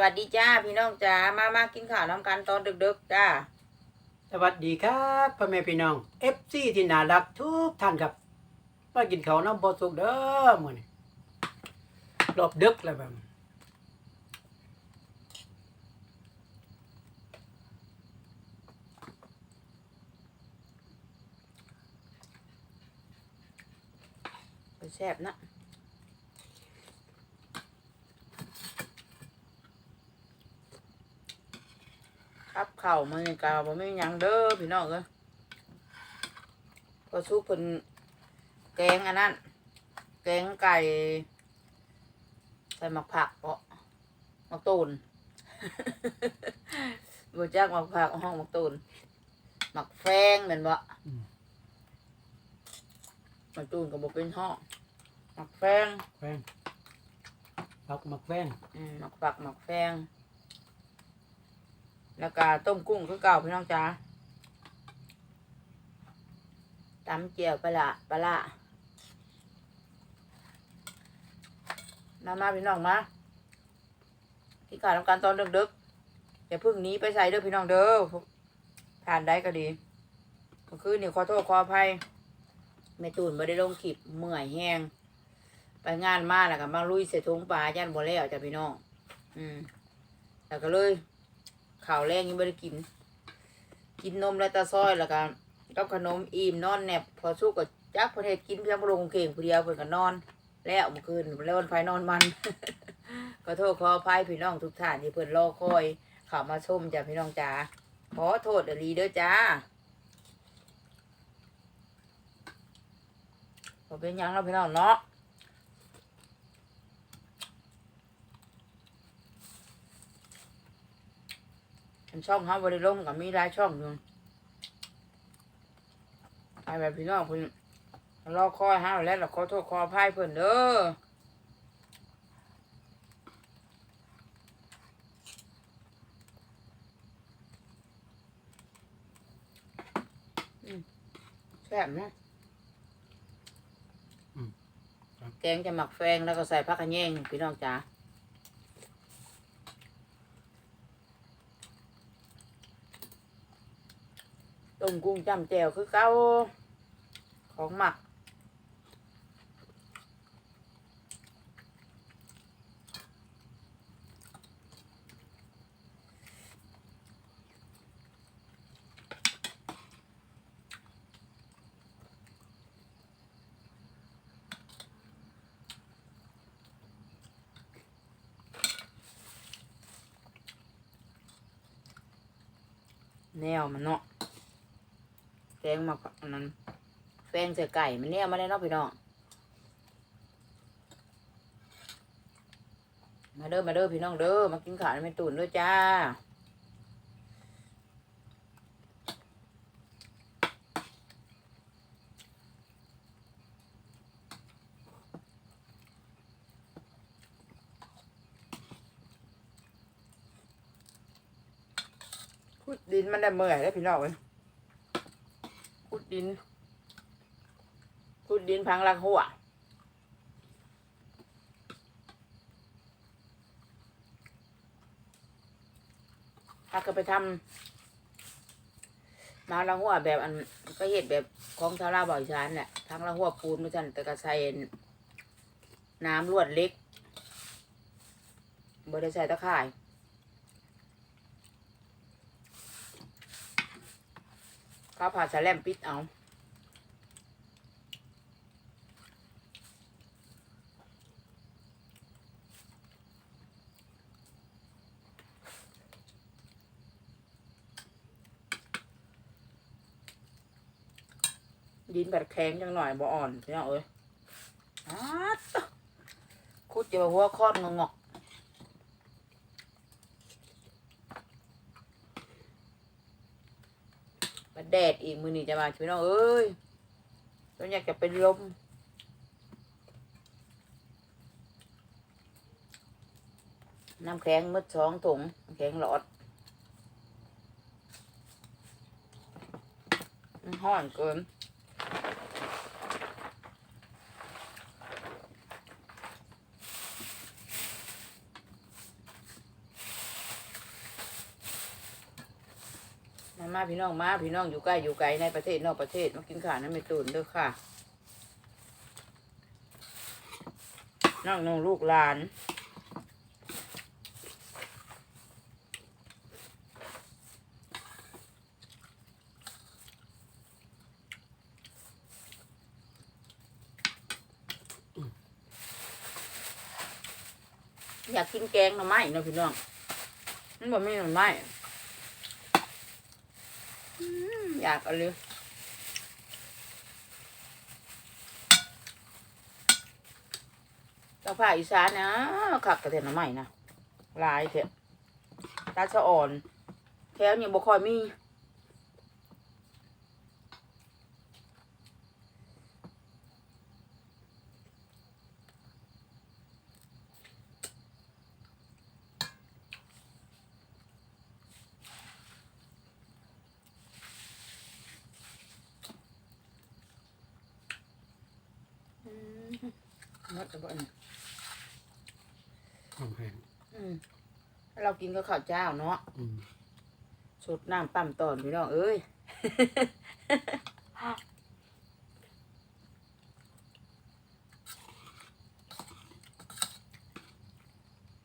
วัสดีจ้าพี่น้องจ้ามามากินข้าวน้ำกันตอนดึกๆจ้า สวัสดีครับพ่อแม่พี่น้อง FC ที่น่ารักทุกท่านครับมากินข้าวน้ำบ่สุกเด้อมื้อนี้รอบดึกแล้วแบบไปแซ่บนะ ครับเข่าวมือกาวบ่ไม่ยังเด้อพี่น้องเอ้ยพอซุปเพิ่นแกงอันนั้น แกงไก่ใส่หมักผักเปาะหมักตูนบ่จักหมักผักห้องหมักตูนหมักแฟงเหมือนบ่หมักตูนก็บ่เป็นห้องหมักแฟงแฟนปักหมักแฟนอืมหมักปักหมักแฟง แล้วก็ต้มกุ้งคือเก่าพี่น้องจ้าตำเจียวปลาปลามามาพี่น้องมาที่ขาดทำการตอนดึกๆอย่าเพึ่งหนี้ไปใส่เด้อพี่น้องเด้อผ่านได้ก็ดีก็คือนี่ขอโทษขออภัยไม่ตูนไม่ได้ลงคลิปเมื่อยแห้งไปงานมาแล้วก็มาลุยเสถุงปลาย่านบ่แล้วจ้ะพี่น้อง อืมแล้วก็เลย ข่าวแรงยังไม่ได้กิน กินนมและตาซ้อยแล้วก็กับขนมอิ่มนอนแนบพอสู้กับจักประเทศกินเพียงพลงเข่งผู้เดียวเพิ่นก็นอน แล้วเมื่อคืนแล้ววันไฟนอนมันขอโทษขออภัยพี่น้องทุกท่านที่เพิ่นรอคอยข้าวมาชมจ้ะพี่น้องจ๋าขอโทษอลีเด้อจ้าบ่เป็นยังแล้วพี่น้องเนาะ ช่องเขาบริลงกับมีหลายช่องอยู่ไอ้แบบพี่น้องเพิ่นรอคอยห้าแล้วเราขอโทษขออภัยเพิ่นเด้ออืมแซ่บนะแกงจะหมักแฟงแล้วก็ใส่ผักกระเยงพี่น้องจ๋า ต้มกุ้งจำแจ่วคือเก้าของหมัก แนวมันเนาะแก งมาอันนั้นแฟงใส่ไก่มันเนี่ยมาได้นาะพี่น้องมาเด้อมาเด้อพี่น้องเด้อมากินข้าวในแม่ตุ่นด้วยจ้าขุดดินมันได้เมื่อยแล้วพี่น้องเว้ย ขุดดิน ขุดดินพังลักหัวถ้าก็ไปทำมาลักหัวแบบอันก็เห็ดแบบของชาวลาบ่อยชานแหละทั้งลักหัวปูนไม่ใช่แต่ก็ใส่น้ำลวดเล็กบ่ได้ใส่ตะข่าย ข้าวผัดสะแลมปิดเอาดินแบบแข็งจังหน่อยบ่อ่อนพี่น้องเอ้ยอาดตะคุดจะมาหัวคอดงงอก มาแดดอีกมือนี่จะมาพี่น้องเอ้ยต้นอยากจะเป็นลมน้ำแข็งมืดสองถุงแข็งหลอดห้อนเกิน มาพี่น้องมาพี่น้องอยู่ใกล้อยู่ไกลในประเทศนอกประเทศมากินข้าวน้ำไม่ตุนเด้อค่ะน้องน้องลูกหลานอยากกินแกงหน่อไม้เนาะพี่น้องมันบอกไม่หน่อไม้ อยากเอาเลยกรตาผ้าอีสานนะขักกระเทียมหน่อไม้นะลายเถอะตาชะอ่อน แถวนี้บ่ค่อยมี มดแล้วบ่เนี่ยหอมแห้งอืมเรากินก็ข้าวเจ้าเนาะอืมสดน้ำปั๊มตอนพี่น้องเอ้ย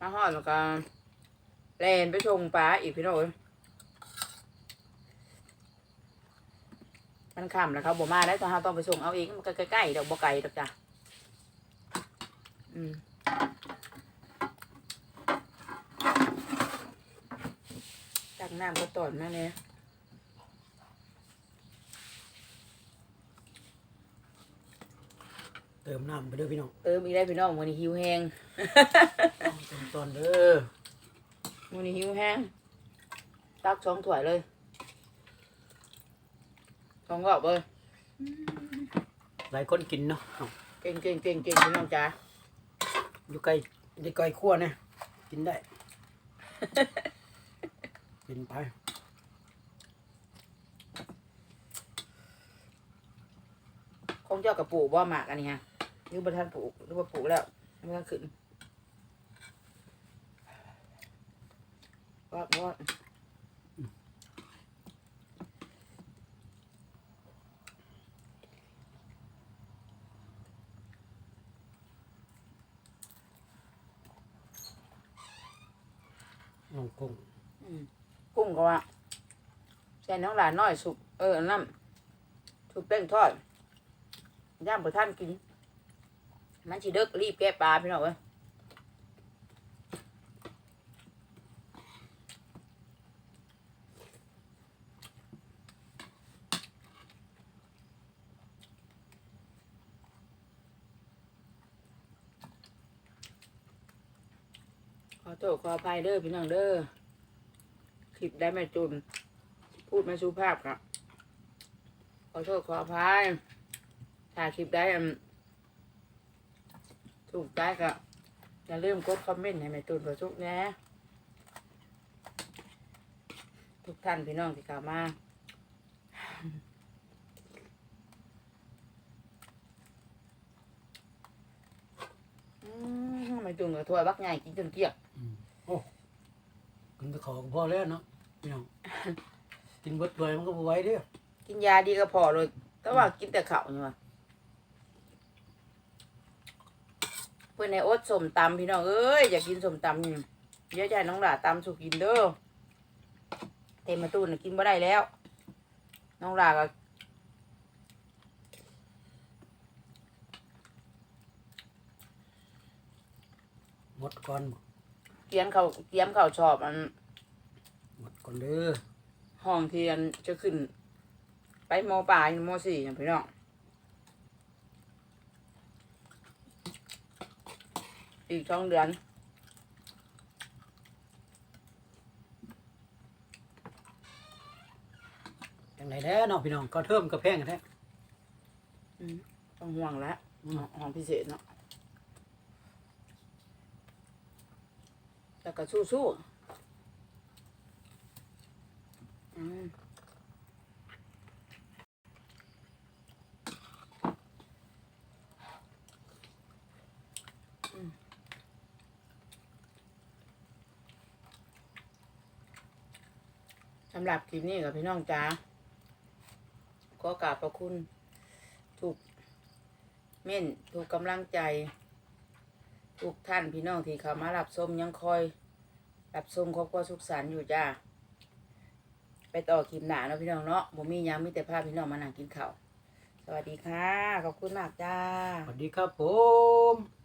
มาหอดแล้วก็แลนไปชงปลาอีกพี่น้องเอ้ยมันค่ำแล้วครับบ่มาได้วตอนเราต้องไปส่งเอาเองมันก็ใกล้ๆดอกบ่ไกลดอกจ้ะ อืมตักน้ำก็ตอนมาเนี่ยเติมน้ำไปเด้อพี่น้องเติมอีกได้พี่น้องวันนี้หิวแห้งเติมตอนเด้อวันนี้หิวแห้งตักสองถ้วยเลยสองรอบเลยหลายคนกินเนาะเอาเก่งเก่งเก่งเก่งพี่น้องจ๋า อยู่ไกลอยู่ไกลขั้วเนี่ยกินได้ กินไปของเจ้ากับปลูกว่าหมากอันนี้ฮะหรือบรทันปลูกหรือว่าปลูกแล้วบรทันขึ้นว่าว่า น้องกุ้ง อืมกุ้งก็ว่าใส่ น้องหลานน้อยสุกเออน้ำสุกเป้งทอดย่างบรทันกิน มันสิเด็กรีบแก้ปลาพี่น้องเอ้ยขอโทษขออภัยเด้อพี่น้องเด้อคลิปได้ไม่จุน พูดไม่สุภาพครับ ขอโทษขออภัยถ้ายคลิปได้อันถูกใจก็อย่าลืมกดคอมเมนต์ให้แม่ตุนประชุกนะทุกท่านพี่น้องที่เข้าวมาอืมแม่ตุนกับถ้วยบักใหญ่กินจนเกลี้ยงโอ้กินไปขอก็พอแล้วเนาะพี่น้อง กินเบิดเลยมันก็บ่ไหวเด้อกินยาดีก็พอเลยแต่ว่ากินแต่ข้าวนี่ว่าเพื่อนในโอ๊ตสมตำพี่น้องเอ้ยอยากกินสมตำนี่เยอะใจน้องหลาตำสุกินเด้อเต็มมาตู้น่ะกินบ่ได้แล้ว น้องหลาก็หมดก่อนเกียนเขาเกียมเขาชอบอันหมดก่อนเด้อ ห้องเทียนจะขึ้น ไปมปลายมสี่น่ะพี่น้องอีกสองเดือนจังไดแท้เนาะพี่น้องก็เทิมก็แพงแท้อืมต้องห่วงแล้วอืมห้องพิเศษเนาะแล้วก็สู้สู้ๆอืมอืม สำหรับคลิปนี้กับพี่น้องจ้าก็กราบขอบคุณถูกเม่นถูกกำลังใจ ทุกท่านพี่น้องที่เข้ามารับชมยังคอย รับชมครอบครัวสุขสันต์อยู่จ้าไปต่อคลิปหนาเนาะพี่น้องเนาะผมมียังมีแต่ภาพพี่น้องมานั่งกินข้าวสวัสดีค่ะ ขอบคุณมากจ้า สวัสดีครับผม